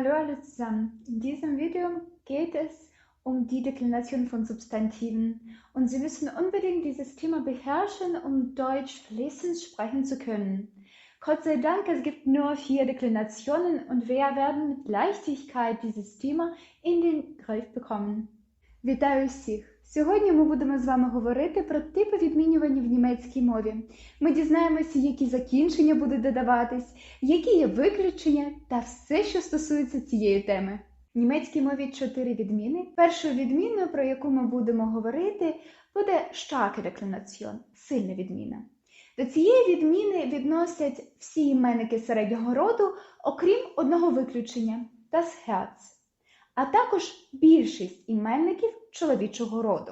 Hallo alle zusammen. In diesem Video geht es um die Deklination von Substantiven und Sie müssen unbedingt dieses Thema beherrschen, um Deutsch fließend sprechen zu können. Gott sei Dank, es gibt nur vier Deklinationen und wir werden mit Leichtigkeit dieses Thema in den Griff bekommen. Вітаю всіх! Сьогодні ми будемо з вами говорити про типи відмінювання в німецькій мові. Ми дізнаємося, які закінчення будуть додаватись, які є виключення та все, що стосується цієї теми. В німецькій мові чотири відміни. Першою відміною, про яку ми будемо говорити, буде starke Deklination – сильна відміна. До цієї відміни відносять всі іменники середнього роду, окрім одного виключення das Herz, а також більшість іменників чоловічого роду.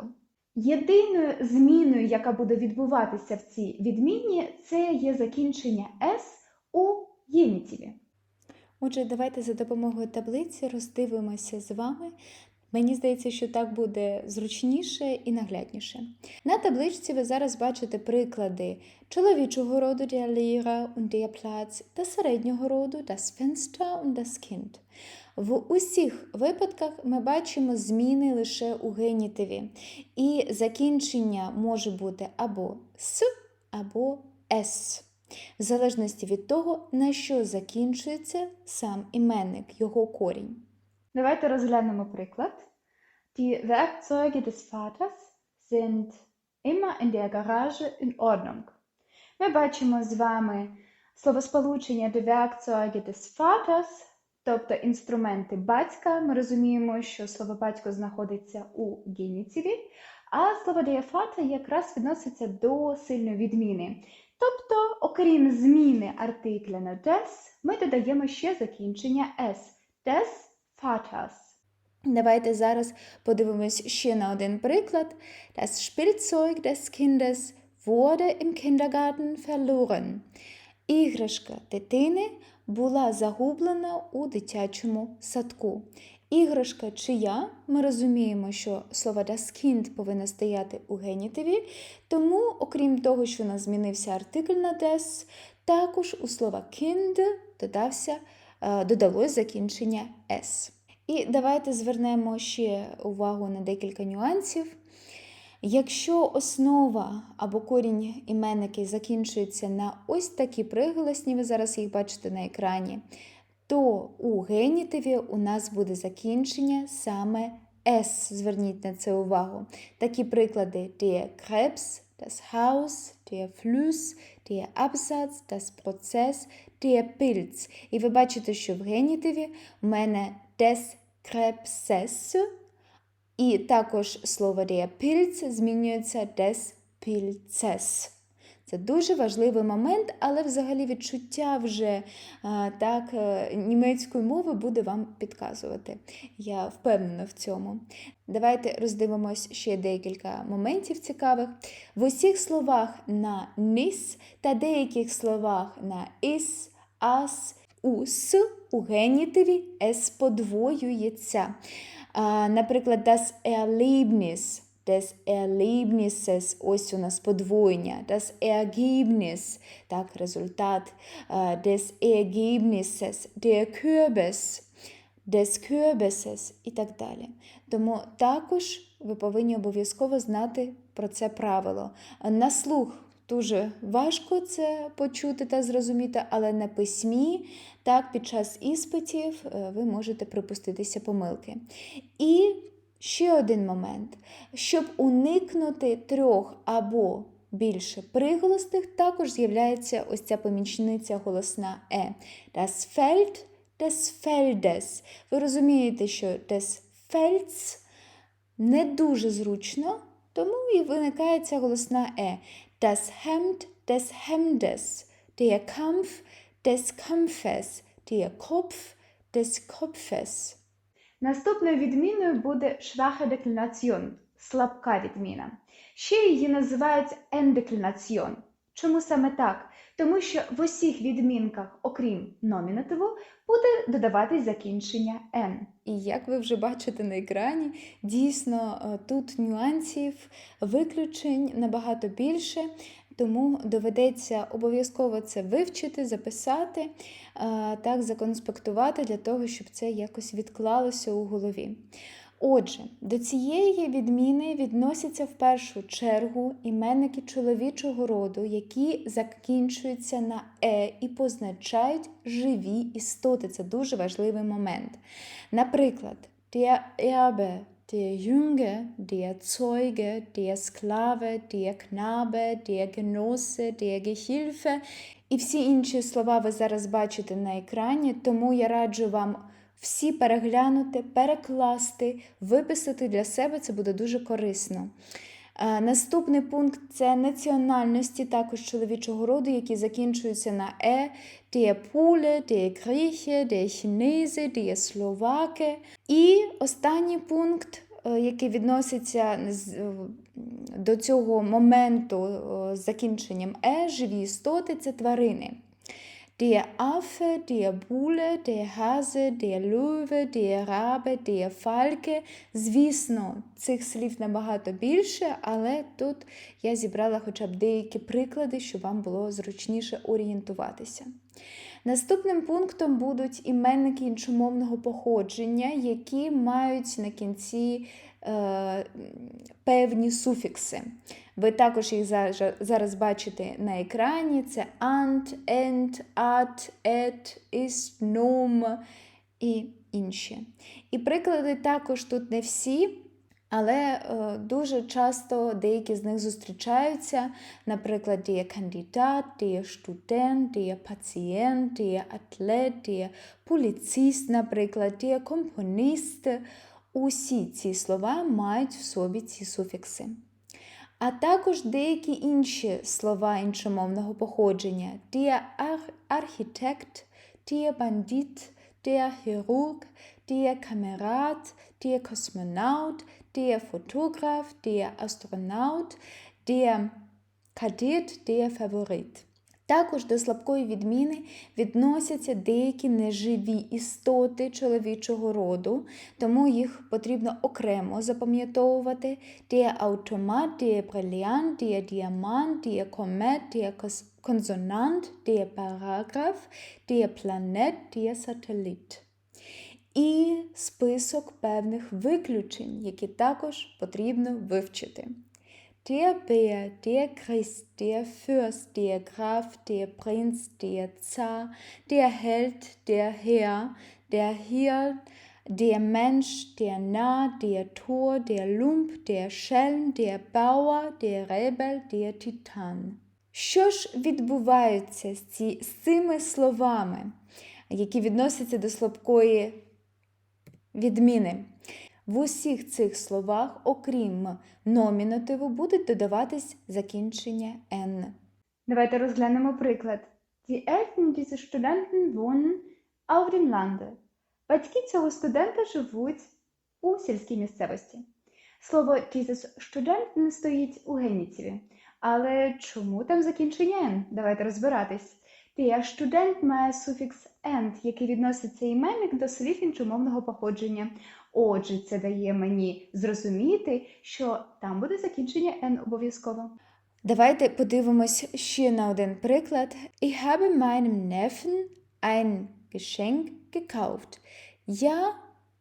Єдиною зміною, яка буде відбуватися в цій відміні, це є закінчення С у єнітіві. Отже, давайте за допомогою таблиці роздивимося з вами. Мені здається, що так буде зручніше і наглядніше. На табличці ви зараз бачите приклади чоловічого роду der Lehrer und der Platz та середнього роду das Fenster und das Kind. В усіх випадках ми бачимо зміни лише у генітиві, і закінчення може бути або с, або с в залежності від того, на що закінчується сам іменник, його корінь. Давайте розглянемо приклад. Die Werkzeuge des Vaters sind immer in der Garage in Ordnung. Ми бачимо з вами словосполучення die Werkzeuge des Vaters, тобто інструменти батька. Ми розуміємо, що слово батько знаходиться у генітиві, а слово der Vater якраз відноситься до сильної відміни. Тобто, окрім зміни артикля на des, ми додаємо ще закінчення s des Vaters. Давайте зараз подивимось ще на один приклад. Das Spielzeug des Kindes wurde im Kindergarten verloren. Іграшка дитини була загублена у дитячому садку. Іграшка чия, ми розуміємо, що слово das Kind повинно стояти у генітиві, тому, окрім того, що у нас змінився артикль на des, також у слова kind додався, додалось закінчення s. І давайте звернемо ще увагу на декілька нюансів. Якщо основа або корінь іменники закінчується на ось такі приголосні, ви зараз їх бачите на екрані, то у генітиві у нас буде закінчення саме S. Зверніть на це увагу. Такі приклади der Krebs, das Haus, der Fluss, der Absatz, das Prozess, Pilz. І ви бачите, що в генітиві в мене des і також слово der Pilz змінюється des. Це дуже важливий момент, але взагалі відчуття вже так, е, німецької мови буде вам підказувати. Я впевнена в цьому. Давайте роздивимось ще декілька моментів цікавих. В усіх словах на nis та деяких словах на is, as, us у генітиві s подвоюється. Наприклад, das Erlebnis des Erlebnisses, ось у нас подвоєння, das Ergebnis, так, результат, а, des Ergebnisses, der Kürbis, des Kürbisses і так далі. Тому також ви повинні обов'язково знати про це правило. На слух дуже важко це почути та зрозуміти, але на письмі, так, під час іспитів е, ви можете припуститися помилки. І ще один момент. Щоб уникнути трьох або більше приголосних, також з'являється ось ця помічниця голосна е. Das Feld des Feldes. Ви розумієте, що des Felds не дуже зручно, тому і виникає ця голосна е. Das Hemd des Hemdes, der Kampf des Kampfes, der Kopf des Kopfes. Наступною відміною буде schwache Deklination – слабка відміна. Ще її називають Endeklination. Чому саме так? Тому що в усіх відмінках, окрім номінативу, буде додаватись закінчення N. І як ви вже бачите на екрані, дійсно е, тут нюансів, виключень набагато більше. Тому доведеться обов'язково це вивчити, записати, так законспектувати для того, щоб це якось відклалося у голові. Отже, до цієї відміни відносяться в першу чергу іменники чоловічого роду, які закінчуються на е і позначають живі істоти. Це дуже важливий момент. Наприклад, der der Jünger, der Zeuge, der Sklave, der Knabe, der Genosse, der Gehilfe. І всі інші слова ви зараз бачите на екрані, тому я раджу вам всі переглянути, перекласти, виписати для себе це буде дуже корисно. Е, Наступний пункт це національності, також чоловічого роду, які закінчуються на е, die Pole, die Grieche, die Chinese, die Словаки. І останній пункт, е, який відноситься е, до цього моменту з закінченням е, живі істоти це тварини. Der Affe, der Bule, der Hase, der Löwe, der Rabe, der Falke. Звісно, цих слів набагато більше, але тут я зібрала хоча б деякі приклади, щоб вам було зручніше орієнтуватися. Наступним пунктом будуть іменники іншомовного походження, які мають на кінці е, певні суфікси. Ви також їх зараз бачите на екрані: це ant, ent, at, et, ist, nom і інші. І приклади також тут не всі. Але е, дуже часто деякі з них зустрічаються, наприклад, діє кандидат, діє студент, діє пацієнт, діє атлет, діє поліцист, наприклад, діє компоніст. Усі ці слова мають в собі ці суфікси. А також деякі інші слова іншомовного походження: der архітект, der бандит, der хірург, der Kamerad, der Kosmonaut, der Fotograf, der Astronaut, der Кадет, der Favorit. Також до слабкої відміни відносяться деякі неживі істоти чоловічого роду, тому їх потрібно окремо запам'ятовувати. Der Automat, der Brillant, der Diamant, der Komet, der Konsonant, der Paragraph, der Planet, der Satellit. І список певних виключень, які також потрібно вивчити. Der Bär, der Christ, der Fürst, der Graf, der Prinz, der Zar, der Held, der Herr, der Hirn, der Mensch, der Narr, der Tor, der Lump, der Schelm, der Bauer, der Rebel, der Titan. Що ж відбувається з, ці, з цими словами, які відносяться до слабкої відміни? В усіх цих словах, окрім номінативу, будуть додаватись закінчення «н». Давайте розглянемо приклад. Die Eltern dieses Studenten wohnen auf dem Lande. Батьки цього студента живуть у сільській місцевості. Слово dieses Studenten стоїть у генітиві. Але чому там закінчення «n»? Давайте розбиратись. Der Student має суфікс «end», який відноситься іменник до слів іншомовного походження. Отже, це дає мені зрозуміти, що там буде закінчення «n» обов'язково. Давайте подивимось ще на один приклад. Ich habe meinem Neffen ein Geschenk gekauft. Я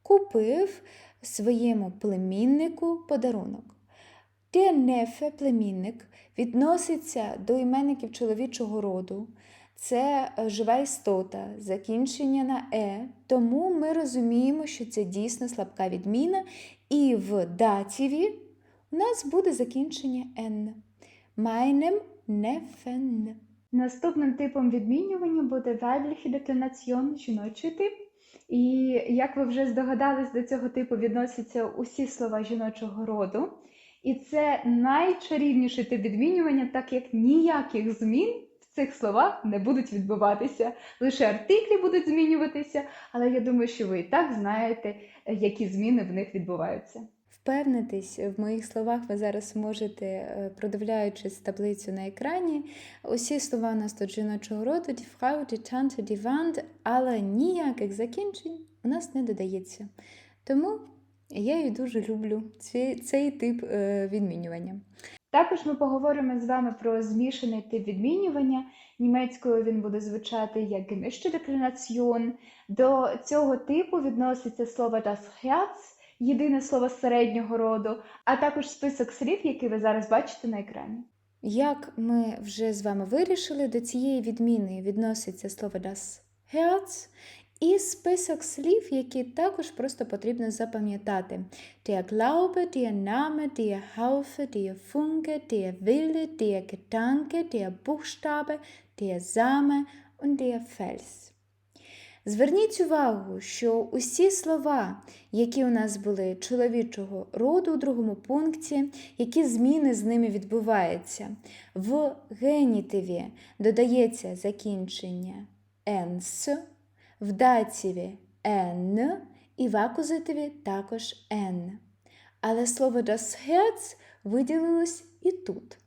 купив своєму племіннику подарунок. Der Neffe, племінник, відноситься до іменників чоловічого роду. Це е, жива істота, закінчення на е, тому ми розуміємо, що це дійсно слабка відміна, і в датіві у нас буде закінчення «н». Meinem Neffen. Наступним типом відмінювання буде weibliche жіночий тип. І як ви вже здогадались, до цього типу відносяться усі слова жіночого роду. І це найчарівніший тип відмінювання, так як ніяких змін цих словах не будуть відбуватися. Лише артиклі будуть змінюватися, але я думаю, що ви і так знаєте, е, які зміни в них відбуваються. Впевнитись в моїх словах ви зараз можете, е, продивляючись таблицю на екрані. Усі слова у нас тут жіночого роду, Frau, die Tante, але ніяких закінчень у нас не додається. Тому я і дуже люблю цей, цей тип е, відмінювання. Також ми поговоримо з вами про змішаний тип відмінювання. Німецькою він буде звучати як Deklination. До цього типу відноситься слово das Herz, єдине слово середнього роду, а також список слів, які ви зараз бачите на екрані. Як ми вже з вами вирішили, до цієї відміни відноситься слово das Herz і список слів, які також просто потрібно запам'ятати. Der Glaube, der Name, der Haufe, der Funke, der Wille, der Gedanke, der Buchstabe, der Same und der Fels. Зверніть увагу, що усі слова, які у нас були чоловічого роду у другому пункті, які зміни з ними відбуваються. В генітиві додається закінчення «енс», в датіві «ен» і в акузативі також «ен». Але слово das Herz виділилось і тут.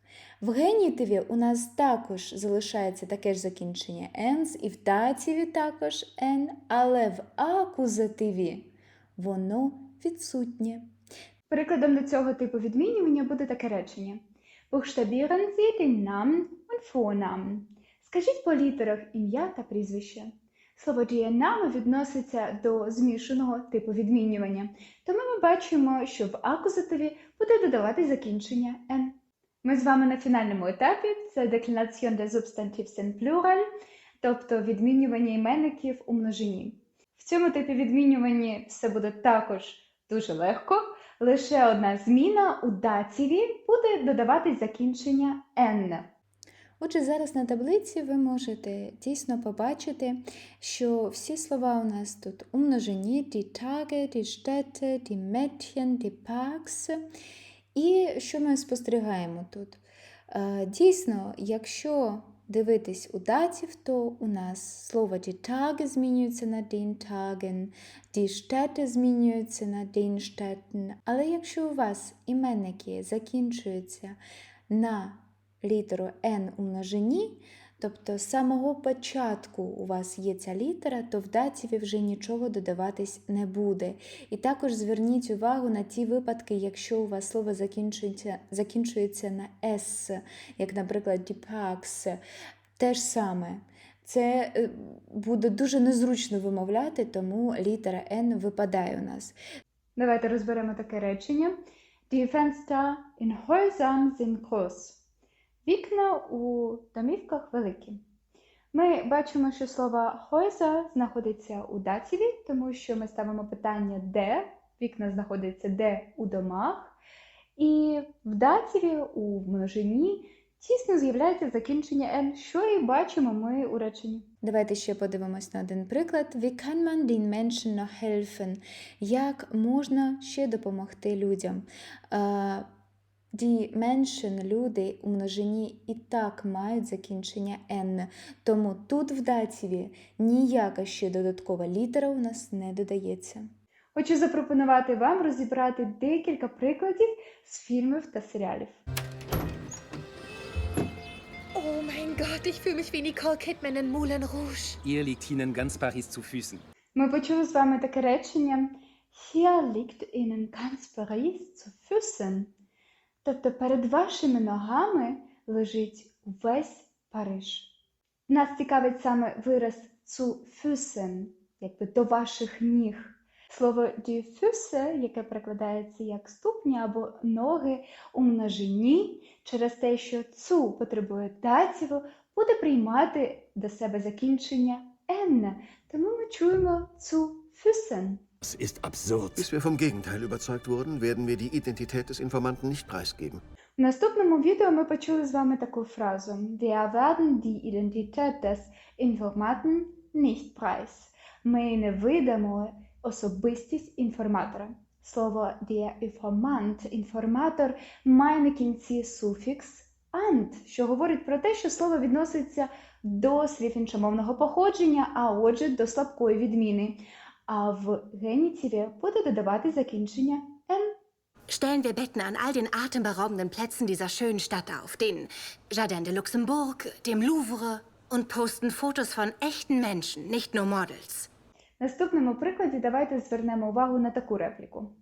В генітиві у нас також залишається таке ж закінчення «енс», і в датіві також «ен», але в акузативі воно відсутнє. Прикладом до цього типу відмінювання буде таке речення: Buchstabieren Sie den Namen und Vornamen. Скажіть по літерах ім'я та прізвище. Слово «die Name» відноситься до змішаного типу відмінювання, тому ми бачимо, що в акузативі буде додавати закінчення «n». Ми з вами на фінальному етапі це Declination des Substantivs in Plural, тобто відмінювання іменників у множині. В цьому типі відмінювання все буде також дуже легко. Лише одна зміна у датіві буде додавати закінчення «n». Отже, зараз на таблиці ви можете дійсно побачити, що всі слова у нас тут у множині die Tage, die Städte, die Mädchen, die Parks. І що ми спостерігаємо тут? Е, Дійсно, якщо дивитись у датів, то у нас слово die Tage змінюється на den Tagen, die Städte на den. Але якщо у вас іменники закінчуються на літеру N у множині, тобто з самого початку у вас є ця літера, то в датіві вже нічого додаватись не буде. І також зверніть увагу на ті випадки, якщо у вас слово закінчується, закінчується на S, як, наприклад, «dipaks», те ж саме. Це е, буде дуже незручно вимовляти, тому літера N випадає у нас. Давайте розберемо таке речення. Die Fenster in Häusern sind groß. Вікна у домівках великі. Ми бачимо, що слово Häuser знаходиться у датіві, тому що ми ставимо питання де. Вікна знаходяться де у домах. І в датіві у множині тісно з'являється закінчення N, що і бачимо ми у реченні. Давайте ще подивимось на один приклад. Wie kann man den Menschen noch helfen? Як можна ще допомогти людям? Die Menschen, люди у множині і так мають закінчення N, тому тут в датіві ніяка ще додаткова літера у нас не додається. Хочу запропонувати вам розібрати декілька прикладів з фільмів та серіалів. Oh mein Gott, ich fühle mich wie Nicole Kidman in Moulin Rouge. Ihr liegt Ihnen ganz Paris zu Füßen. Ми почули з вами таке речення Hier liegt Ihnen ganz Paris zu Füßen. Тобто перед вашими ногами лежить увесь Париж. Нас цікавить саме вираз zu Füßen, якби до ваших ніг. Слово die Füße, яке перекладається як ступні або ноги у множині, через те, що zu потребує датіву, буде приймати до себе закінчення n. Тому ми чуємо zu Füßen. Das ist absurd. Bis wir vom Gegenteil überzeugt wurden, werden wir die Identität des Informanten nicht preisgeben. В наступному відео ми почули з вами таку фразу Wir werden die Identität des Informanten nicht preis. Ми не видамо особистість інформатора. Слово der Informant, інформатор, має на кінці суфікс ant, що говорить про те, що слово відноситься до слів іншомовного походження, а отже до слабкої відміни. А в генітиві буде додавати закінчення n. Stellen wir Betten an all den atemberaubenden Plätzen dieser schönen Stadt auf, den Jardin de Luxembourg, dem Louvre und posten Fotos von echten Menschen, nicht nur Models. В наступному прикладі давайте звернемо увагу на таку репліку.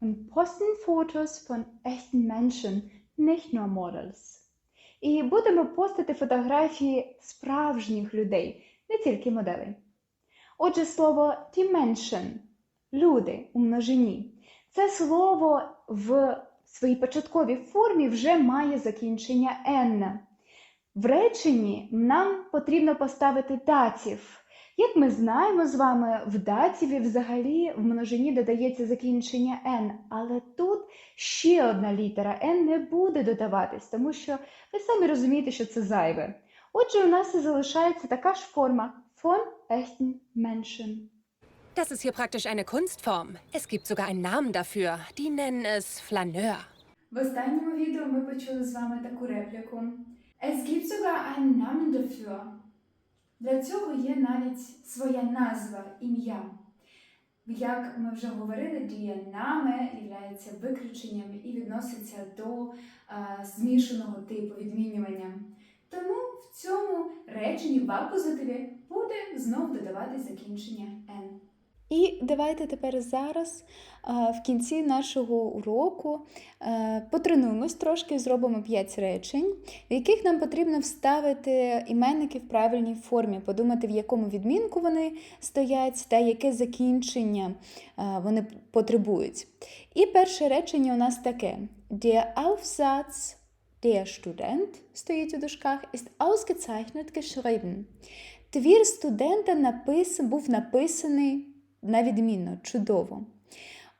Und posten Fotos von echten Menschen, nicht nur Models. І будемо постити фотографії справжніх людей, не тільки моделей. Отже, слово die Menschen – люди у множині. Це слово в своїй початковій формі вже має закінчення «n». В реченні нам потрібно поставити датів. Як ми знаємо з вами, в датіві взагалі в множині додається закінчення «n», але тут ще одна літера «n» не буде додаватись, тому що ви самі розумієте, що це зайве. Отже, у нас і залишається така ж форма von echten Menschen. Das ist hier praktisch eine Kunstform. Es gibt sogar einen Namen dafür. Die nennen es Flaneur. В останньому відео ми почули з вами таку репліку. Es gibt sogar einen Namen dafür. Для цього є навіть своя назва, ім'я. Як ми вже говорили, дія нами є виключенням і відноситься до а, змішаного типу відмінювання. Тому в цьому реченні в акузативі буде знов додавати закінчення «n». І давайте тепер зараз в кінці нашого уроку потренуємось трошки, зробимо 5 речень, в яких нам потрібно вставити іменники в правильній формі, подумати, в якому відмінку вони стоять та яке закінчення вони потребують. І перше речення у нас таке: Der Aufsatz Der Student стоїть у дужках, ist ausgezeichnet geschrieben. Твір студента напис, був написаний на відмінно, чудово.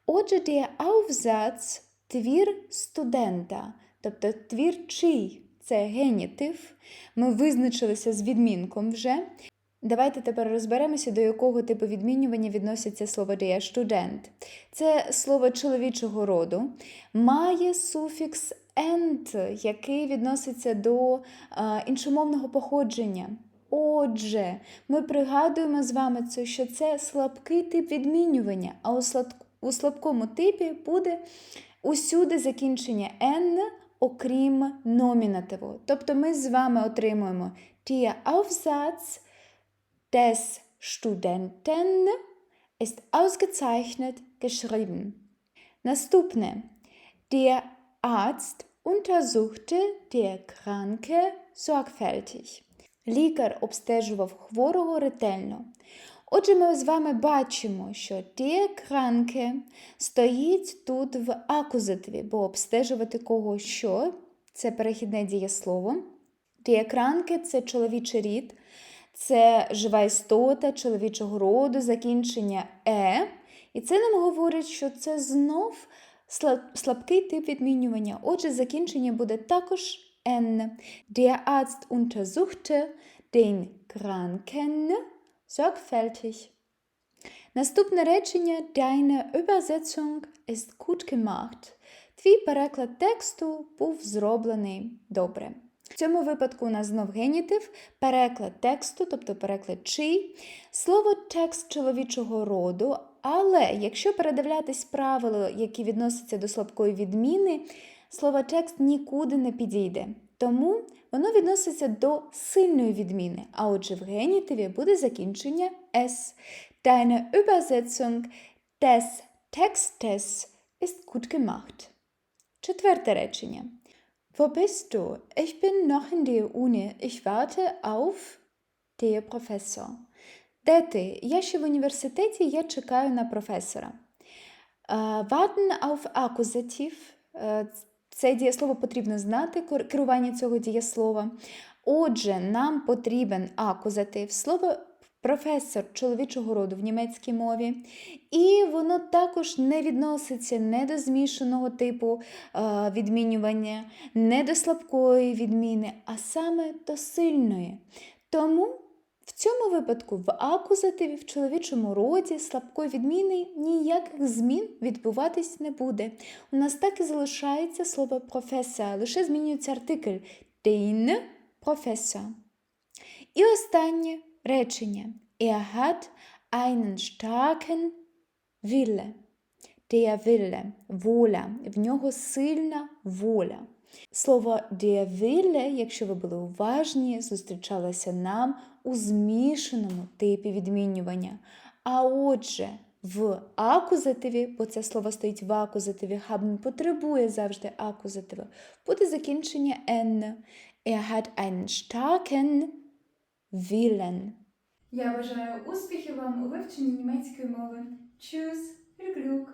Отже, der Aufsatz – твір студента, тобто твір чий це генітив. Ми визначилися з відмінком вже. Давайте тепер розберемося, до якого типу відмінювання відноситься слово der Student. Це слово чоловічого роду, має суфікс end, який відноситься до а, іншомовного походження. Отже, ми пригадуємо з вами це, що це слабкий тип відмінювання, а у, слад... у слабкому типі буде усюди закінчення n, окрім номінативу. Тобто ми з вами отримуємо der Aufsatz des Studenten ist ausgezeichnet geschrieben. Наступне. Der Arzt untersuchte der Kranke sorgfältig. Лікар обстежував хворого ретельно. Отже, ми з вами бачимо, що der Kranke стоїть тут в акузативі, бо обстежувати кого що це перехідне дієслово. Der Kranke – це чоловічий рід, це жива істота чоловічого роду, закінчення е. І це нам говорить, що це знов слабкий тип відмінювання. Отже, закінчення буде також n. Der Arzt untersuchte den Kranken sorgfältig. Наступне речення Deine Übersetzung ist gut gemacht. Твій переклад тексту був зроблений добре. В цьому випадку у нас знов генітив, переклад тексту, тобто переклад чий, слово текст чоловічого роду, але якщо передивлятись правило, які відносяться до слабкої відміни, слово текст нікуди не підійде. Тому воно відноситься до сильної відміни, а отже в генітиві буде закінчення «с». Deine Übersetzung des Textes ist gut gemacht. Четверте речення. Wo bist du? Ich bin noch in der Uni. Ich warte auf der Professor. Де ти? Я ще в університеті, я чекаю на професора. Warten auf Akkusativ. Це дієслово потрібно знати, керування цього дієслова. Отже, нам потрібен акузатив, слово професор чоловічого роду в німецькій мові. І воно також не відноситься не до змішаного типу е, відмінювання, не до слабкої відміни, а саме до сильної. Тому в цьому випадку в акузативі в чоловічому роді слабкої відміни ніяких змін відбуватись не буде. У нас так і залишається слово професор, лише змінюється артикль den професор. І останнє речення. Er hat einen starken Wille. Der Wille – воля. В нього сильна воля. Слово der Wille, якщо ви були уважні, зустрічалося нам у змішаному типі відмінювання. А отже, в акузативі, бо це слово стоїть в акузативі, haben потребує завжди акузатива, буде закінчення n. Er hat einen starken willen. Я бажаю успіхів вам у вивченні німецької мови. Чус, Glück!